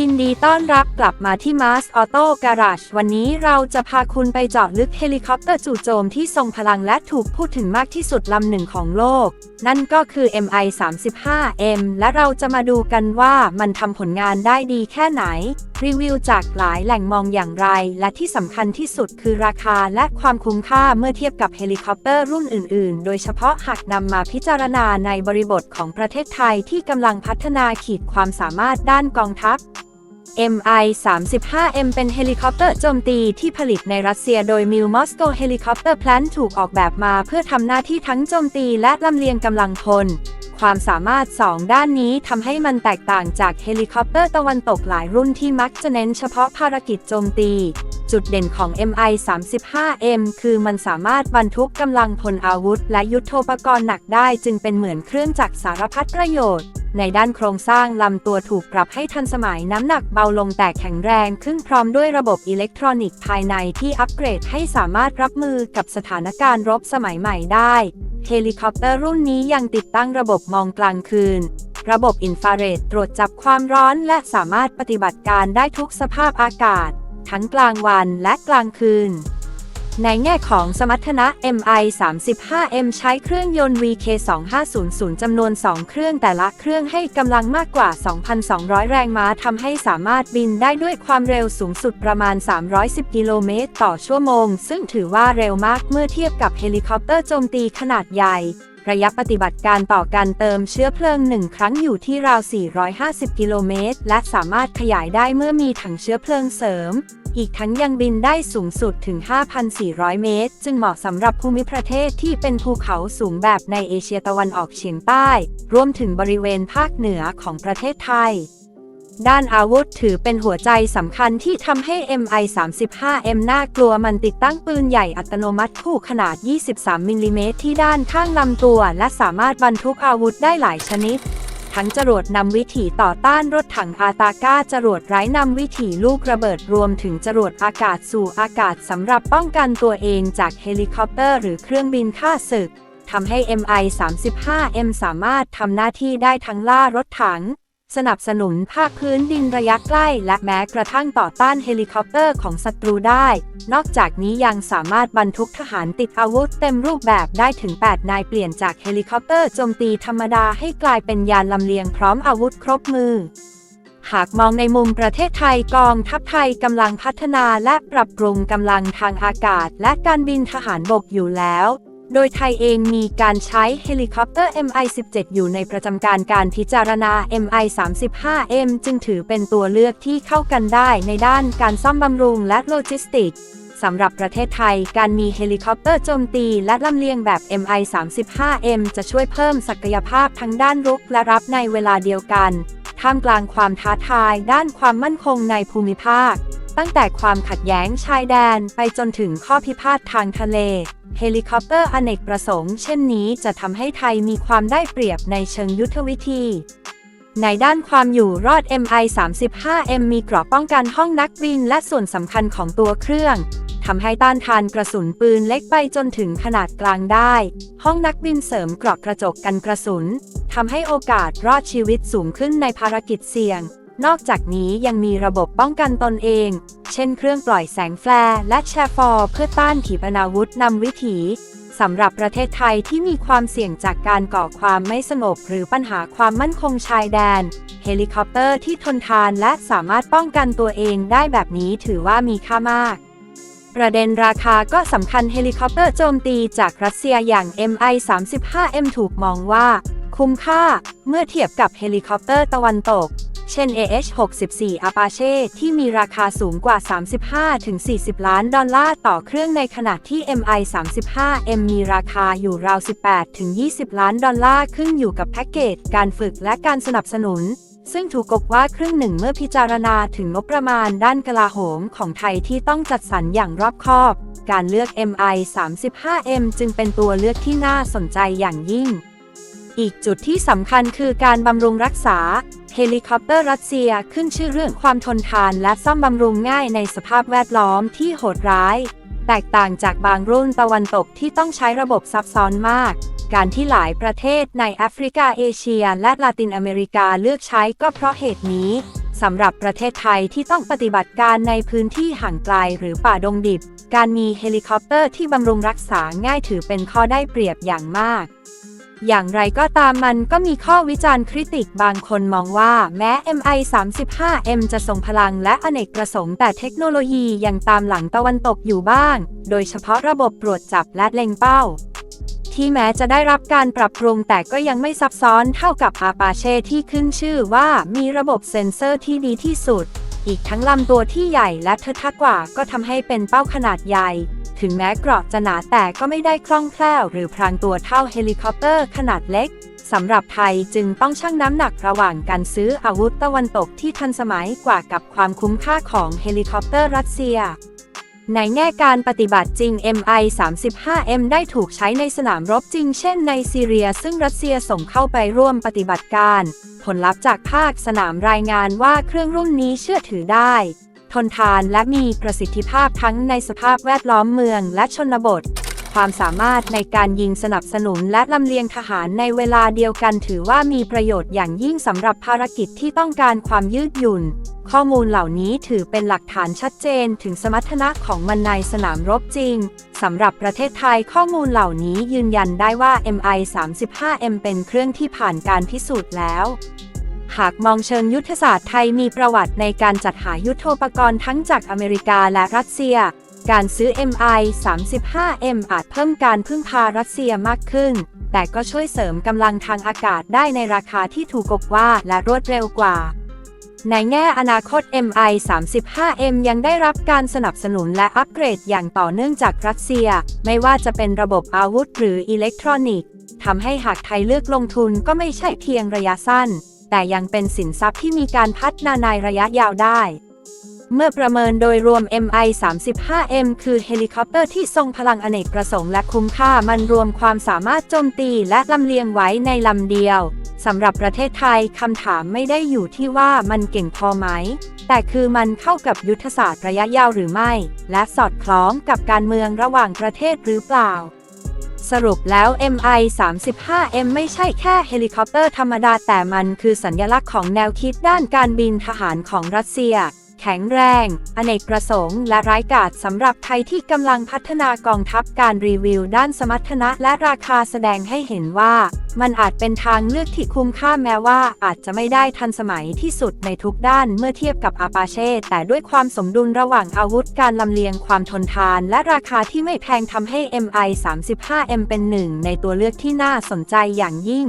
ยินดีต้อนรับกลับมาที่ Mars Auto Garage วันนี้เราจะพาคุณไปเจาะลึกเฮลิคอปเตอร์จู่โจมที่ทรงพลังและถูกพูดถึงมากที่สุดลำหนึ่งของโลก นั่นก็คือ MI-35M และเราจะมาดูกันว่ามันทำผลงานได้ดีแค่ไหน รีวิวจากหลายแหล่งมองอย่างไร และที่สำคัญที่สุดคือราคาและความคุ้มค่าเมื่อเทียบกับเฮลิคอปเตอร์รุ่นอื่น ๆ โดยเฉพาะหากนำมาพิจารณาในบริบทของประเทศไทยที่กำลังพัฒนาขีดความสามารถด้านกองทัพ MI-35M เป็นเฮลิคอปเตอร์โจมตีที่ผลิตในรัสเซียโดย Mil Moscow Helicopter Plant ถูกออกแบบมาเพื่อทำหน้าที่ทั้งโจมตีและลำเลียงกำลังพล ความสามารถ 2 ด้านนี้ทำให้มันแตกต่างจากเฮลิคอปเตอร์ตะวันตกหลายรุ่นที่มักจะเน้นเฉพาะภารกิจโจมตี จุดเด่นของ MI-35M คือมันสามารถบรรทุกกำลังพลอาวุธ และยุทโธปกรณ์หนักได้จึงเป็นเหมือนเครื่องจักรสารพัดประโยชน์ ในด้านโครงสร้างลำตัวถูกปรับให้ทันสมัยน้ำหนักเบาลงแต่แข็งแรงขึ้นพร้อมด้วยระบบอิเล็กทรอนิกส์ภายในที่อัปเกรดให้สามารถรับมือกับสถานการณ์รบสมัยใหม่ได้เฮลิคอปเตอร์รุ่นนี้ยังติดตั้งระบบมองกลางคืน ระบบอินฟราเรดตรวจจับความร้อนและสามารถปฏิบัติการได้ทุกสภาพอากาศ ทั้งกลางวันและกลางคืน ในแง่ของสมรรถนะ MI-35M ใช้เครื่องยนต์ VK2500 จำนวน 2 เครื่องแต่ละเครื่องให้กำลังมากกว่า 2,200 แรงม้าทำให้สามารถบินได้ด้วยความเร็วสูงสุดประมาณ 310 กิโลเมตรต่อชั่วโมง ซึ่งถือว่าเร็วมากเมื่อเทียบกับเฮลิคอปเตอร์โจมตีขนาดใหญ่ ระยะปฏิบัติการต่อการเติมเชื้อเพลิงหนึ่งครั้งอยู่ที่ราว 450 กิโลเมตร และสามารถขยายได้เมื่อมีถังเชื้อเพลิงเสริม อีกทั้งยังบินได้สูงสุดถึง 5,400 เมตร จึงเหมาะสำหรับภูมิประเทศที่เป็นภูเขาสูงแบบในเอเชียตะวันออกเฉียงใต้ รวมถึงบริเวณภาคเหนือของประเทศไทยด้านอาวุธถือเป็นหัวใจสำคัญที่ทำให้ MI-35M น่ากลัวมันติดตั้งปืนใหญ่อัตโนมัติคู่ขนาด 23 มิลลิเมตรที่ด้านข้างลำตัว และสามารถบรรทุกอาวุธได้หลายชนิด ทั้งจรวดนำวิถีต่อต้านรถถังอาตาก้าจรวดไร้นำวิถีลูกระเบิดรวมถึงจรวดอากาศสู่อากาศสำหรับป้องกันตัวเองจากเฮลิคอปเตอร์หรือเครื่องบินฆ่าศึกทำให้ MI-35M สามารถทำหน้าที่ได้ทั้งล่ารถถัง สนับสนุนภาคพื้นดินระยะใกล้และแม้กระทั่งต่อต้านเฮลิคอปเตอร์ของศัตรูได้ นอกจากนี้ยังสามารถบรรทุกทหารติดอาวุธเต็มรูปแบบได้ถึง 8 นายเปลี่ยนจากเฮลิคอปเตอร์โจมตีธรรมดาให้กลายเป็นยานลำเลียงพร้อมอาวุธครบมือหากมองในมุมประเทศไทยกองทัพไทยกำลังพัฒนาและปรับปรุงกำลังทางอากาศ และการบินทหารบกอยู่แล้ว โดยไทยเองมีการใช้เฮลิคอปเตอร์ MI-17 อยู่ในประจำการการพิจารณา MI-35M จึงถือเป็นตัวเลือกที่เข้ากันได้ในด้านการซ่อมบำรุงและโลจิสติกส์สำหรับประเทศไทย การมีเฮลิคอปเตอร์โจมตีและลำเลียงแบบ MI-35M จะช่วยเพิ่มศักยภาพทั้งด้านรุกและรับในเวลาเดียวกัน ท่ามกลางความท้าทายด้านความมั่นคงในภูมิภาค ตั้งแต่ความขัดแย้งชายแดนไปจนถึงข้อพิพาททางทะเล เฮลิคอปเตอร์อเนกประสงค์เช่นนี้จะทำให้ไทยมีความได้เปรียบในเชิงยุทธวิธี ในด้านความอยู่รอด MI-35M มีเกราะป้องกันห้องนักบินและส่วนสำคัญของตัวเครื่องทำให้ต้านทานกระสุนปืนเล็กไปจนถึงขนาดกลางได้ ห้องนักบินเสริมเกราะกระจกกันกระสุนทำให้โอกาสรอดชีวิตสูงขึ้นในภารกิจเสี่ยง นอกจากนี้ยังมีระบบป้องกันตนเอง เช่นเครื่องปล่อยแสงแฟลร์และแชร์ฟอร์เพื่อต้านขีปนาวุธนำวิถีสำหรับประเทศไทยที่มีความเสี่ยงจากการก่อความไม่สงบหรือปัญหาความมั่นคงชายแดน เฮลิคอปเตอร์ที่ทนทานและสามารถป้องกันตัวเองได้แบบนี้ถือว่ามีค่ามาก ประเด็นราคาก็สำคัญเฮลิคอปเตอร์โจมตีจากรัสเซียอย่าง MI-35M ถูกมองว่า คุ้มค่าเมื่อเทียบกับเฮลิคอปเตอร์ตะวันตก เช่น AH-64 Apache ที่มีราคาสูงกว่า 35-40 ล้านดอลลาร์ต่อเครื่องในขณะที่ MI-35M มีราคาอยู่ราว 18-20 ล้านดอลลาร์ขึ้นอยู่กับแพ็กเกจ การฝึกและการสนับสนุนซึ่งถูกกบว่าครึ่งหนึ่งเมื่อพิจารณาถึงงบประมาณด้านกลาโหมของไทยที่ต้องจัดสรรอย่างรอบคอบ การเลือก MI-35M จึงเป็นตัวเลือกที่น่าสนใจอย่างยิ่ง อีกจุดที่สำคัญคือการบำรุงรักษา เฮลิคอปเตอร์รัสเซียขึ้นชื่อเรื่องความทนทานและซ่อมบำรุงง่ายในสภาพแวดล้อมที่โหดร้าย แตกต่างจากบางรุ่นตะวันตกที่ต้องใช้ระบบซับซ้อนมาก การที่หลายประเทศในแอฟริกาเอเชีย และลาตินอเมริกาเลือกใช้ก็เพราะเหตุนี้สำหรับประเทศไทยที่ต้องปฏิบัติการในพื้นที่ห่างไกลหรือป่าดงดิบ การมีเฮลิคอปเตอร์ที่บำรุงรักษาง่ายถือเป็นข้อได้เปรียบอย่างมาก อย่างไรก็ตามมันก็มีข้อวิจารณ์คริติกบางคนมองว่าแม้ MI-35M จะทรงพลังและอเนกประสงค์แต่เทคโนโลยียังตามหลังตะวันตกอยู่บ้าง โดยเฉพาะระบบตรวจจับและเล็งเป้า ที่แม้จะได้รับการปรับปรุงแต่ก็ยังไม่ซับซ้อนเท่ากับอาปาเช่ที่ขึ้นชื่อว่ามีระบบเซ็นเซอร์ที่ดีที่สุด อีกทั้งลำตัวที่ใหญ่และเทอะทะกว่าก็ทำให้เป็นเป้าขนาดใหญ่ ถึงแม้เกราะจะหนาแต่ก็ไม่ได้คล่องแคล่ว หรือพรางตัวเท่าเฮลิคอปเตอร์ขนาดเล็กสำหรับไทยจึงต้องชั่งน้ำหนักระหว่างการซื้ออาวุธตะวันตกที่ทันสมัยกว่ากับความคุ้มค่าของเฮลิคอปเตอร์รัสเซีย ในแง่การปฏิบัติจริง MI-35M ได้ถูกใช้ในสนามรบจริงเช่นในซีเรีย ซึ่งรัสเซียส่งเข้าไปร่วมปฏิบัติการ ผลลัพธ์จากภาคสนามรายงานว่าเครื่องรุ่นนี้เชื่อถือได้ ทนทานและมีประสิทธิภาพทั้งในสภาพแวดล้อมเมืองและชนบท ความสามารถในการยิงสนับสนุนและลำเลียงทหารในเวลาเดียวกันถือว่ามีประโยชน์อย่างยิ่งสำหรับภารกิจที่ต้องการความยืดหยุ่น ข้อมูลเหล่านี้ถือเป็นหลักฐานชัดเจนถึงสมรรถนะของมันในสนามรบจริงสำหรับประเทศไทยข้อมูลเหล่านี้ยืนยันได้ว่า MI-35M เป็นเครื่องที่ผ่านการพิสูจน์แล้ว หากมองเชิงยุทธศาสตร์ไทยมีประวัติในการจัดหายุทโธปกรณ์ทั้งจากอเมริกาและรัสเซีย การซื้อ MI-35M อาจเพิ่มการพึ่งพารัสเซียมากขึ้น แต่ก็ช่วยเสริมกำลังทางอากาศได้ในราคาที่ถูกกว่าและรวดเร็วกว่า ในแง่อนาคต MI-35M ยังได้รับการสนับสนุนและอัปเกรดอย่างต่อเนื่องจากรัสเซีย ไม่ว่าจะเป็นระบบอาวุธหรืออิเล็กทรอนิกส์ทำให้หากไทยเลือกลงทุนก็ไม่ใช่เพียงระยะสั้น แต่ยังเป็นสินทรัพย์ที่มีการพัฒนาในระยะยาวได้ เมื่อประเมินโดยรวม MI-35M คือเฮลิคอปเตอร์ที่ทรงพลังอเนกประสงค์และคุ้มค่ามันรวมความสามารถโจมตีและลำเลียงไว้ในลำเดียวสำหรับประเทศไทยคำถามไม่ได้อยู่ที่ว่ามันเก่งพอไหม แต่คือมันเข้ากับยุทธศาสตร์ระยะยาวหรือไม่ และสอดคล้องกับการเมืองระหว่างประเทศหรือเปล่า สรุปแล้ว MI-35M ไม่ใช่แค่เฮลิคอปเตอร์ธรรมดาแต่มันคือสัญลักษณ์ของแนวคิดด้านการบินทหารของรัสเซีย แข็งแรง อเนกประสงค์ และร้ายกาจสำหรับไทยที่กำลังพัฒนากองทัพการรีวิวด้านสมรรถนะและราคาแสดงให้เห็นว่า มันอาจเป็นทางเลือกที่คุ้มค่าแม้ว่าอาจจะไม่ได้ทันสมัยที่สุดในทุกด้านเมื่อเทียบกับอาปาเช่ แต่ด้วยความสมดุลระหว่างอาวุธการลำเลียงความทนทาน และราคาที่ไม่แพงทำให้ MI-35M เป็นหนึ่งในตัวเลือกที่น่าสนใจอย่างยิ่ง